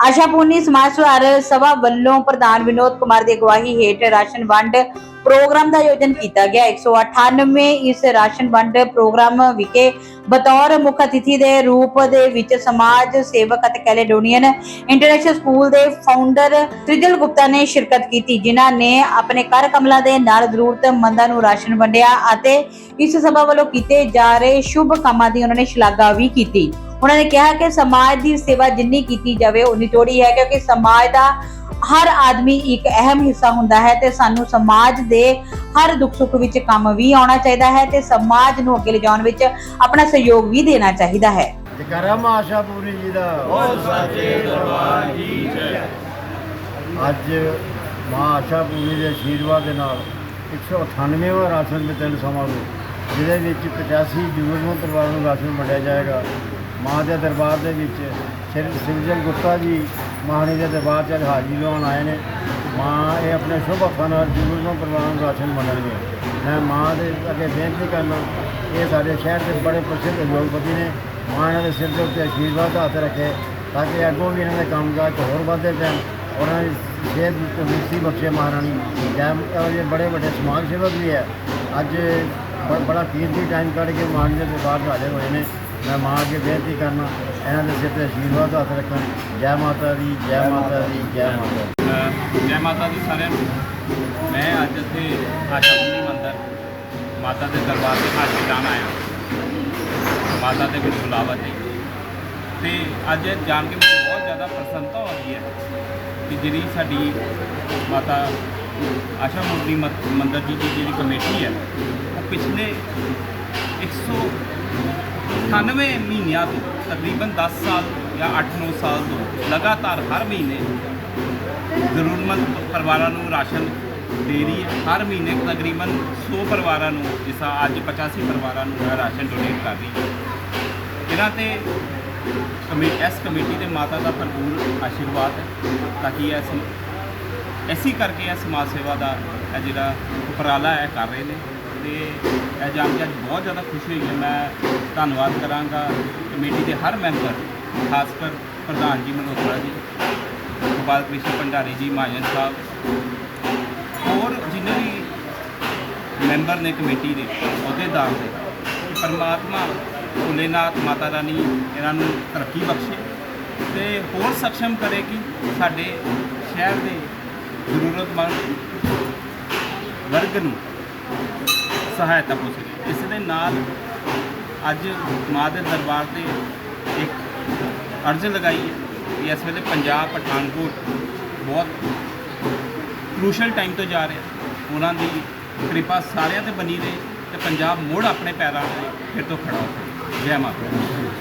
ਆਸ਼ਾ ਸਮਾਜ ਸੁਧਾਰ ਸਭਾ ਵੱਲੋਂ ਪ੍ਰਧਾਨ ਵਿਨੋਦ ਕੁਮਾਰ ਦੀ ਅਗਵਾਈ ਹੇਠ ਰਾਸ਼ਨ ਵੰਡ ਪ੍ਰੋਗਰਾਮ ਦਾ ਆਯੋਜਨ ਕੀਤਾ ਗਿਆ। 198 ਇਸ ਰਾਸ਼ਨ ਵੰਡ ਪ੍ਰੋਗਰਾਮ ਵਿਖੇ ਬਤੌਰ ਮੁੱਖ ਅਤਿਥੀ ਦੇ ਰੂਪ ਦੇ ਵਿੱਚ ਸਮਾਜ ਸੇਵਕ ਅਤੇ ਕੈਲੇਡੋਨੀਅਨ ਇੰਟਰਨੈਸ਼ਨਲ ਸਕੂਲ ਦੇ ਫਾਊਂਡਰ ਤ੍ਰਿਜਲ ਗੁਪਤਾ ਨੇ ਸ਼ਿਰਕਤ ਕੀਤੀ, ਜਿਨ੍ਹਾਂ ਨੇ ਆਪਣੇ ਕਰ ਕਮਲਾਂ ਦੇ ਨਾਲ ਜ਼ਰੂਰਤਮੰਦਾਂ ਨੂੰ ਰਾਸ਼ਨ ਵੰਡਿਆ ਅਤੇ ਇਸ ਸਭਾ ਵੱਲੋਂ ਕੀਤੇ ਜਾ ਰਹੇ ਸ਼ੁਭ ਕੰਮਾਂ ਦੀ ਉਹਨਾਂ ਨੇ ਸ਼ਲਾਘਾ ਵੀ ਕੀਤੀ। ਉਹਨਾਂ ਨੇ ਕਿਹਾ ਕਿ ਸਮਾਜ ਦੀ ਸੇਵਾ ਜਿੰਨੀ ਕੀਤੀ ਜਾਵੇ ਉਨੀ ਥੋੜੀ ਹੈ ਕਿਉਂਕਿ ਸਮਾਜ ਦਾ ਹਰ ਆਦਮੀ ਇੱਕ ਅਹਿਮ ਹਿੱਸਾ ਹੁੰਦਾ ਹੈ ਤੇ ਸਾਨੂੰ ਸਮਾਜ ਦੇ ਹਰ ਦੁੱਖ ਸੁੱਖ ਵਿੱਚ ਕੰਮ ਵੀ ਆਉਣਾ ਚਾਹੀਦਾ ਹੈ ਤੇ ਸਮਾਜ ਨੂੰ ਅੱਗੇ ਲਿਜਾਉਣ ਵਿੱਚ ਆਪਣਾ ਸਹਿਯੋਗ ਵੀ ਦੇਣਾ ਚਾਹੀਦਾ ਹੈ। ਜਕਰਾ ਆਸ਼ਾ ਪੂਰੀ ਜੀ ਦਾ। ਬਹੁਤ ਸੱਚੇ ਦਰਬਾਰ ਜੀ ਅੱਜ ਮਾਂ ਆਸ਼ਾ ਪੂਰੀ ਦੇ ਆਸ਼ੀਰਵਾਦ ਦੇ ਨਾਲ 198ਵਾਂ ਰਾਸ਼ਨ ਵਿਤਰਨ ਸਮਾਰੋਹ ਜਿਹਦੇ ਵਿੱਚ 85 ਜ਼ਰੂਰਤਮੰਦ ਪਰਿਵਾਰਾਂ ਨੂੰ ਰਾਸ਼ਨ ਵੰਡਿਆ ਜਾਏਗਾ। ਮਾਂ ਦੇ ਦਰਬਾਰ ਦੇ ਵਿੱਚ ਸ਼੍ਰੀ ਸਿਵਜਨ ਗੁਪਤਾ ਜੀ ਮਹਾਰਾਣੀ ਦੇ ਦਰਬਾਰ 'ਚ ਅੱਜ ਹਾਜ਼ਰੀ ਲਵਾਉਣ ਆਏ ਨੇ। ਮਾਂ ਇਹ ਆਪਣੇ ਸ਼ੁਭ ਹੱਥਾਂ ਨਾਲ ਜ਼ਰੂਰਤਮੰਦ ਨੂੰ ਨੂੰ ਰਾਸ਼ਨ ਮੰਨਣਗੇ। ਮੈਂ ਮਾਂ ਦੇ ਅੱਗੇ ਬੇਨਤੀ ਕਰਨਾ, ਇਹ ਸਾਡੇ ਸ਼ਹਿਰ ਦੇ ਬੜੇ ਪ੍ਰਸਿੱਧ ਉਦਯੋਗਪਤੀ ਨੇ। ਮਾਂ ਇਹਨਾਂ ਦੇ ਸਿਰ ਦੇ ਉੱਤੇ ਆਸ਼ੀਰਵਾਦ ਹੱਥ ਰੱਖੇ ਤਾਂ ਕਿ ਅੱਗੋਂ ਵੀ ਇਹਨਾਂ ਦੇ ਕੰਮਕਾਜ ਹੋਰ ਵਧਦੇ ਜਾਣ ਉਹਨਾਂ ਦੀ ਸਿਹਤ ਨੂੰ ਤੰਦਰੁਸਤੀ ਬਖਸ਼ੇ ਮਹਾਰਾਣੀ। ਜੈ ਇਹ ਬੜੇ ਵੱਡੇ ਸਮਾਜ ਸੇਵਕ ਵੀ ਹੈ। ਅੱਜ ਬ- ਬੜਾ ਕੀਮਤੀ ਟਾਈਮ ਕੱਢ ਕੇ ਮਾਂ ਦੇ ਦਰਬਾਰ 'ਚ ਹਾਜ਼ਰ ਹੋਏ ਨੇ। ਮੈਂ ਮਾਂ ਅੱਗੇ ਬੇਨਤੀ ਕਰਨਾ, ਇਹਨਾਂ ਦੇ ਸਿਰ ਤੇ ਆਸ਼ੀਰਵਾਦ ਹੱਥ ਰੱਖਣ। ਜੈ ਮਾਤਾ ਦੀ, ਜੈ ਮਾਤਾ ਦੀ, ਜੈ ਮਾਤਾ ਦੀ। ਜੈ ਮਾਤਾ ਦੀ ਸਾਰਿਆਂ ਨੂੰ। ਮੈਂ ਅੱਜ ਇੱਥੇ ਆਸ਼ਾ ਭੂਮੀ ਮੰਦਰ, ਮਾਤਾ ਦੇ ਦਰਬਾਰ ਤੇ ਹਾਜ਼ਰੀ ਜਾਣ ਆਇਆ। ਮਾਤਾ ਦੇ ਵਿੱਚ ਬੁਲਾਵਾ ਤੇ। ਤੇ ਅੱਜ ਜਾਣ ਕੇ ਮੈਨੂੰ ਬਹੁਤ ਜ਼ਿਆਦਾ ਪ੍ਰਸੰਨਤਾ ਹੋ ਰਹੀ ਹੈ ਕਿ ਜਿਹੜੀ ਸਾਡੀ ਮਾਤਾ ਆਸ਼ਾ ਮੁਰਲੀ ਮੰਦਰ ਜੀ ਦੀ ਜਿਹੜੀ ਕਮੇਟੀ ਹੈ, ਉਹ ਪਿਛਲੇ 198 ਮਹੀਨਿਆਂ ਤੋਂ ਤਕਰੀਬਨ 10 ਸਾਲ ਜਾਂ 8-9 ਸਾਲ ਤੋਂ ਲਗਾਤਾਰ ਹਰ ਮਹੀਨੇ ਜ਼ਰੂਰਤਮੰਦ ਪਰਿਵਾਰਾਂ ਨੂੰ ਰਾਸ਼ਨ ਦੇ ਰਹੀ ਹੈ। ਹਰ ਮਹੀਨੇ ਤਕਰੀਬਨ 100 ਪਰਿਵਾਰਾਂ ਨੂੰ, ਜਿਸ ਅੱਜ 85 ਪਰਿਵਾਰਾਂ ਨੂੰ ਰਾਸ਼ਨ ਡੋਨੇਟ ਕਰ ਰਹੀ ਹੈ। ਇਹਨਾਂ ਤੇ ਕਮੇ, ਇਸ ਕਮੇਟੀ ਦੇ ਮਾਤਾ ਦਾ ਭਰਪੂਰ ਆਸ਼ੀਰਵਾਦ ਹੈ, ਤਾਂ ਕਿ ਇਸ ਐਸੀ ਕਰਕੇ ਇਹ ਸਮਾਜ ਸੇਵਾ ਦਾ ਇਹ ਜਿਹੜਾ ਉਪਰਾਲਾ ਹੈ ਕਰ ਰਹੇ ਨੇ। ਤੇ ਇਹ ਜਾਣ ਕੇ ਅੱਜ ਬਹੁਤ ਜ਼ਿਆਦਾ ਖੁਸ਼ੀ ਹੋਈ ਹੈ ਮੈਂ ਧੰਨਵਾਦ ਕਰਾਂਗਾ ਕਮੇਟੀ ਦੇ ਹਰ ਮੈਂਬਰ ਖਾਸ ਕਰ ਪ੍ਰਧਾਨ ਜੀ ਮਨੋਤਰਾ ਜੀ, ਗੋਪਾਲ ਕ੍ਰਿਸ਼ਨ ਭੰਡਾਰੀ ਜੀ, ਮਹਾਜਨ ਸਾਹਿਬ, ਹੋਰ ਜਿੰਨੇ ਵੀ ਮੈਂਬਰ ਨੇ ਕਮੇਟੀ ਦੇ ਅਹੁਦੇਦਾਰ ਦੇ, ਪਰਮਾਤਮਾ ਭੋਲੇਨਾਥ ਮਾਤਾ ਰਾਣੀ ਇਹਨਾਂ ਨੂੰ ਤਰੱਕੀ ਬਖਸ਼ੇ ਤੇ ਹੋਰ ਸક્ષਮ ਕਰੇ ਕਿ ਸਾਡੇ ਸ਼ਹਿਰ ਦੇ ਜ਼ਰੂਰਤਮੰਦ ਵਰਗ ਨੂੰ ਸਹਾਇਤਾ ਪਹੁੰਚ ਸਕੇ ਇਸ ਦੇ ਨਾਲ ਅੱਜ ਮਾਂ ਦੇ ਦਰਬਾਰ ਤੇ ਇੱਕ ਅਰਜ਼ ਲਗਾਈ ਹੈ ਕਿ ਇਸ ਵੇਲੇ ਪੰਜਾਬ ਪਠਾਨਕੋਟ ਬਹੁਤ ਕ੍ਰੂਸ਼ਲ ਟਾਈਮ ਤੋਂ ਜਾ ਰਿਹਾ ਉਹਨਾਂ ਦੀ ਕਿਰਪਾ ਸਾਰਿਆਂ ਤੇ ਬਣੀ ਰਹੇ ਤੇ ਪੰਜਾਬ ਮੁੜ ਆਪਣੇ ਪੈਰਾਂ ਤੇ ਫਿਰ ਤੋਂ ਖੜਾ ਹੋ ਜੈ ਮਾਤਾ